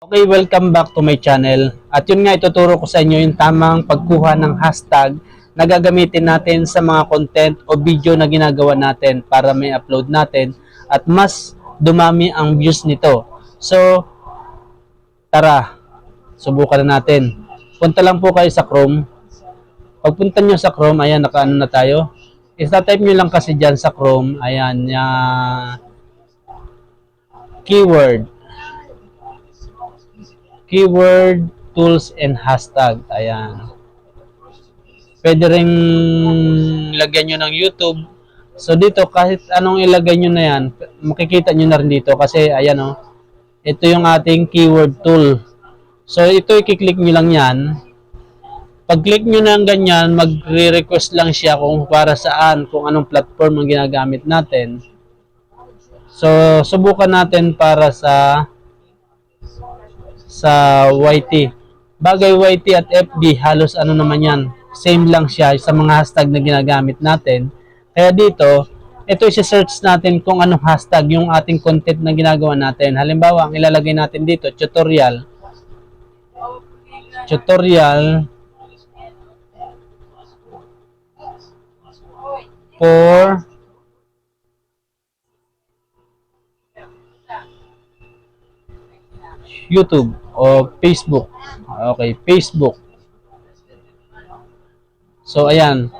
Okay, welcome back to my channel. At yun nga, ituturo ko sa inyo yung tamang pagkuha ng hashtag na gagamitin natin sa mga content o video na ginagawa natin para may upload natin at mas dumami ang views nito. So, tara, subukan na natin. Punta lang po kayo sa Chrome. Pagpunta nyo sa Chrome, ayan, nakaano na tayo. Isa-type nyo lang kasi dyan sa Chrome, ayan, ya keyword keyword, tools, and hashtag. Ayan. Pwede rin lagyan nyo ng YouTube. So dito, kahit anong ilagay nyo na yan, makikita nyo na rin dito kasi ayan o, ito yung ating keyword tool. So ito, ikiklik nyo lang yan. Pag-click nyo ng ganyan, magre-request lang siya kung para saan, kung anong platform ang ginagamit natin. So, subukan natin para sa sa YT. Bagay YT at FB, halos ano naman yan, same lang siya sa mga hashtag na ginagamit natin. Kaya dito, ito i-search natin kung anong hashtag yung ating content na ginagawa natin. Halimbawa, ang ilalagay natin dito, tutorial. Tutorial for YouTube o Facebook. Okay, Facebook. So, ayan.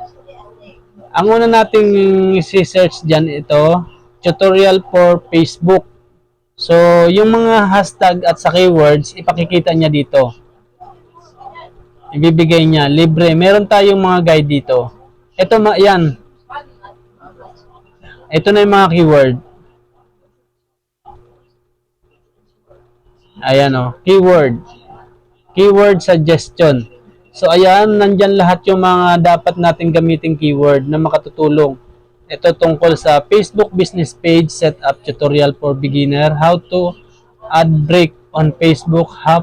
Ang una nating i-search dyan ito, tutorial for Facebook. So, yung mga hashtag at sa keywords, ipakikita niya dito. Ibibigay niya, libre. Meron tayong mga guide dito. Ito, ma yan. Ito na yung mga keyword. Ayan o, keyword. Keyword suggestion. So ayan, nandyan lahat yung mga dapat natin gamitin keyword na makatutulong. Ito tungkol sa Facebook business page setup tutorial for beginner, how to add break on Facebook, how,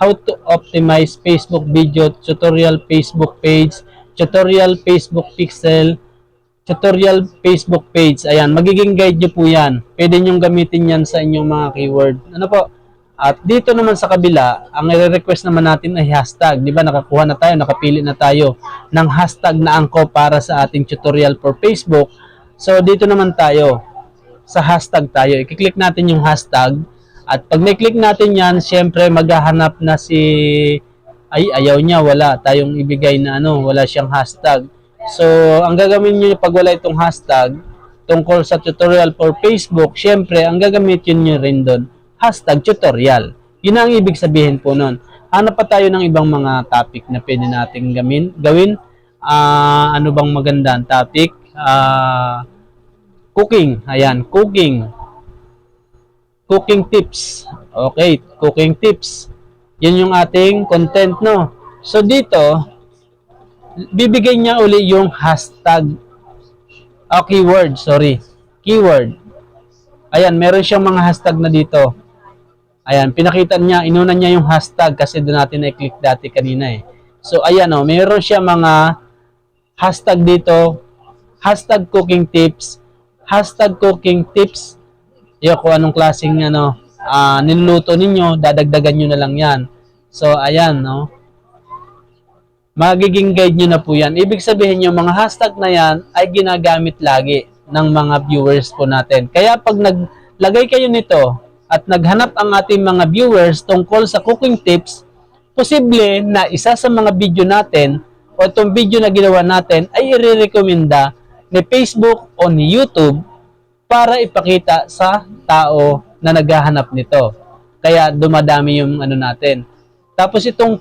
how to optimize Facebook video tutorial Facebook page, tutorial Facebook pixel, tutorial Facebook page. Ayan, magiging guide nyo po yan. Pwede nyo gamitin yan sa inyong mga keyword. Ano po? At dito naman sa kabila, ang i-request naman natin ay hashtag. Di ba nakakuha na tayo, nakapili na tayo ng hashtag na angko para sa ating tutorial for Facebook. So dito naman tayo, sa hashtag tayo. I-click natin yung hashtag. At pag na-click natin yan, syempre maghahanap na si... Ay, ayaw niya, wala tayong ibigay na ano, wala siyang hashtag. So, ang gagawin niyo pag wala itong hashtag, tungkol sa tutorial for Facebook, syempre, ang gagamitin niyo rin doon, hashtag tutorial. Yun ang ibig sabihin po nun. Hanap pa tayo ng ibang mga topic na pwede nating gamin, gawin. Ah, ano bang maganda ang topic? Ah, cooking. Ayan, cooking. Cooking tips. Okay, cooking tips. Yan yung ating content, no? So, dito, bibigay niya uli yung hashtag o keyword, sorry. Keyword. Ayan, meron siyang mga hashtag na dito. Ayan, pinakita niya, inuna niya yung hashtag kasi doon natin na-click dati kanina eh. So, ayan o, meron siya mga hashtag dito, hashtag cooking tips, hashtag cooking tips, yung kung anong klaseng ano, ah, niluluto ninyo, dadagdagan nyo na lang yan. So, ayan, no? magiging guide nyo na po yan. Ibig sabihin yung mga hashtag na yan ay ginagamit lagi ng mga viewers po natin. Kaya pag naglagay kayo nito at naghanap ang ating mga viewers tungkol sa cooking tips, posible na isa sa mga video natin o itong video na ginawa natin ay i-recommenda ni Facebook o ni YouTube para ipakita sa tao na naghahanap nito. Kaya dumadami yung ano natin. Tapos itong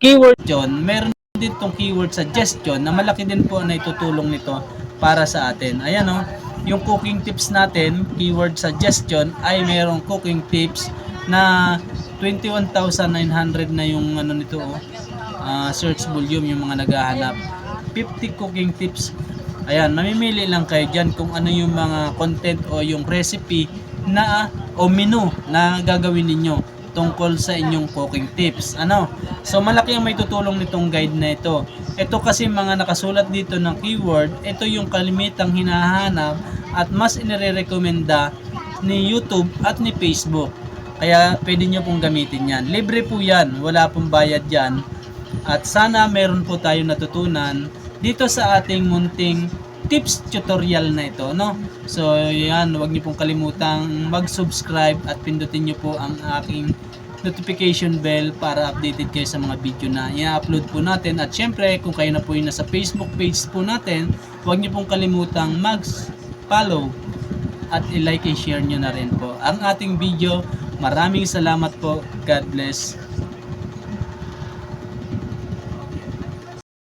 keyword yun, meron din itong keyword suggestion na malaki din po na itutulong nito para sa atin. Ayan o, yung cooking tips natin, keyword suggestion, ay merong cooking tips na 21,900 na yung ano nito oh, ah, search volume yung mga naghahanap. 50 cooking tips. Ayan, mamimili lang kayo dyan kung ano yung mga content o yung recipe na o menu na gagawin ninyo tungkol sa inyong cooking tips. Ano? So malaki ang may tutulong nitong guide na ito. Ito kasi mga nakasulat dito ng keyword, ito yung kalimitang hinahanap at mas inirekomenda ni YouTube at ni Facebook. Kaya pwede nyo pong gamitin yan. Libre po yan, wala pong bayad yan. At sana meron po tayo natutunan dito sa ating munting tips tutorial na ito, no? So, yan, huwag niyo pong kalimutang mag-subscribe at pindutin niyo po ang aking notification bell para updated kayo sa mga video na i-upload po natin. At syempre, kung kayo na po yung nasa Facebook page po natin, huwag niyo pong kalimutang mag-follow at i-like and share nyo na rin po ang ating video. Maraming salamat po. God bless.